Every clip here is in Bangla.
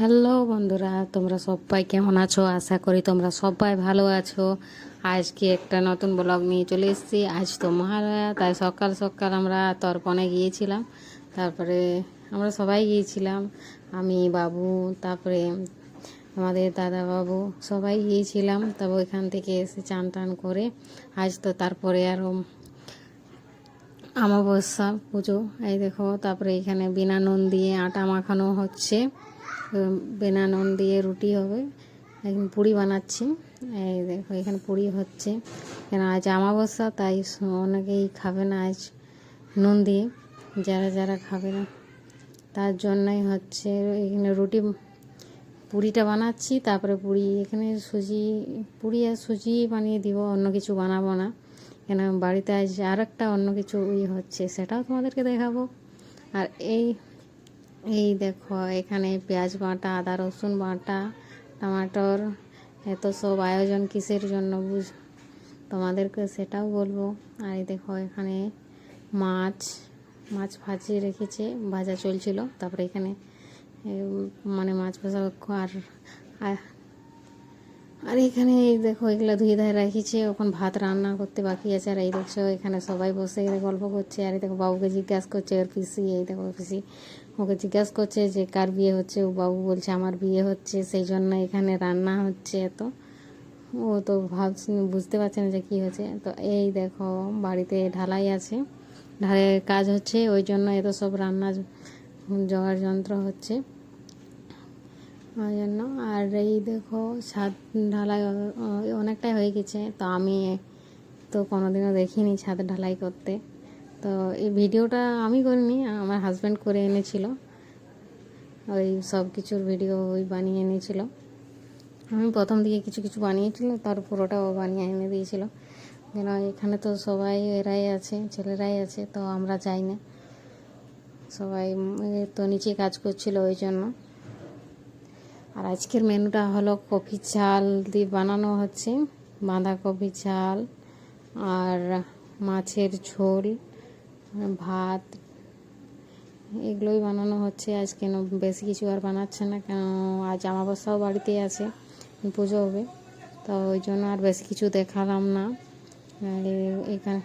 হ্যালো বন্ধুরা, তোমরা সবাই কেমন আছো? আশা করি তোমরা সবাই ভালো আছো। আজকে একটা নতুন ব্লগ নিয়ে চলে এসেছি। আজ তো মহালয়া, তাই সকাল সকাল আমরা তর্পণে গিয়েছিলাম। তারপরে আমরা সবাই গিয়েছিলাম। আমি, বাবু, তারপরে আমাদের দাদা বাবু সবাই গিয়েছিলাম। তবে ওইখান থেকে এসে চান টান করে আজ তো তারপরে আরও অমাবস্যা পুজো। এই দেখো, তারপরে এখানে বিনা নুন দিয়ে আটা মাখানো হচ্ছে। উম, বিনা নুন দিয়ে রুটি হবে। এখন পুরি বানাচ্ছি। এই দেখো এখানে পুরি হচ্ছে। কেন আজ অমাবস্যা তাই অনেকেই খাবে না আজ নুন দিয়ে। যারা যারা খাবে না তার জন্যই হচ্ছে এখানে রুটি পুরিটা বানাচ্ছি। তারপরে পুরি এখানে সুজি পুরি আর সুজি বানিয়ে দিব অন্য কিছু বানাবো না। কেন বাড়িতে আজ আর একটা অন্য কিছু ই হচ্ছে সেটাও তোমাদেরকে দেখাবো। আর এই এই দেখো, এখানে পেঁয়াজ বাটা, আদা, রসুন বাটা, টমাটোর, এত সব আয়োজন কিসের জন্য বুঝ? তোমাদেরকে সেটাও বলব। আর এই দেখো, এখানে মাছ মাছ ভাজিয়ে রেখেছে, ভাজা চলছিল। তারপরে এখানে মানে মাছ ভাজা আর আর- এখানে এই দেখো, এগুলো ধুয়ে ধারে রাখিছে ওখানে ভাত রান্না করতে বাকি আছে, আর এই দেখছ, এখানে সবাই বসে গল্প করছে, আর এই দেখো, বাবুকে জিজ্ঞাসা করছে, ওর পিসি, এই দেখো পিসি, ওকে জিজ্ঞাসা করছে যে কার বিয়ে হচ্ছে, ও বাবু বলছে আমার বিয়ে হচ্ছে, সেই জন্য এখানে রান্না হচ্ছে এত। ও তো ভাবছে, বুঝতে পারছে না যে কী হচ্ছে, তো এই দেখো, বাড়িতে ঢালাই আছে, ঢালাইয়ের কাজ হচ্ছে, ওই জন্য এত সব রান্না জোগাড় যন্ত্র হচ্ছে। ওই জন্য। আর এই দেখো ছাদ ঢালাই অনেকটাই হয়ে গেছে। তো আমি তো কোনোদিনও দেখিনি ছাদ ঢালাই করতে। তো এই ভিডিওটা আমি করিনি, আমার হাজব্যান্ড করে এনেছিল। ওই সব কিছুর ভিডিও ওই বানিয়ে এনেছিল। আমি প্রথম দিকে কিছু কিছু বানিয়েছিল, তার পুরোটা ও বানিয়ে এনে দিয়েছিল। কেন এখানে তো সবাই এরাই আছে, ছেলেরাই আছে, তো আমরা যাই না। সবাই তো নিচে কাজ করছিল ওই জন্য। আর আজকের মেনুটা হলো কফি চাল দিয়ে বানানো হচ্ছে, বাঁধাকপি চাল আর মাছের ঝোল, ভাত, এগুলোই বানানো হচ্ছে। আজ কেন বেশি কিছু আর বানাচ্ছে না, কেন আজ আমাবস্যাও বাড়িতে আছে, পুজো হবে। তো ওই জন্য আর বেশি কিছু দেখালাম না। এখানে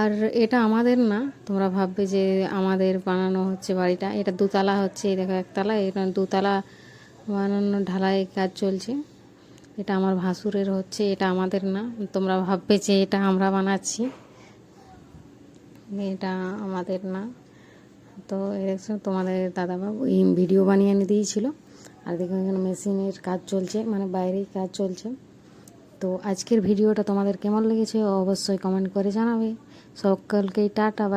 আর এটা আমাদের না, তোমরা ভাববে যে আমাদের বানানো হচ্ছে বাড়িটা। এটা দুতলা হচ্ছে, এই দেখো একতলা, এটা দুতলা বানানো ঢালাই কাজ চলছে। এটা আমার ভাসুরের হচ্ছে, এটা আমাদের না। তোমরা ভাববে যে এটা আমরা বানাচ্ছি। এটা আমাদের না। তো দেখছ, তোমাদের দাদাবাবু এই ভিডিও বানিয়ে এনে দিয়েছিল। আর দেখো এখানে মেশিনের কাজ চলছে মানে বাইরেই কাজ চলছে। তো আজকের ভিডিওটা তোমাদের কেমন লেগেছে অবশ্যই কমেন্ট করে জানাবে। সকলকেই টাটা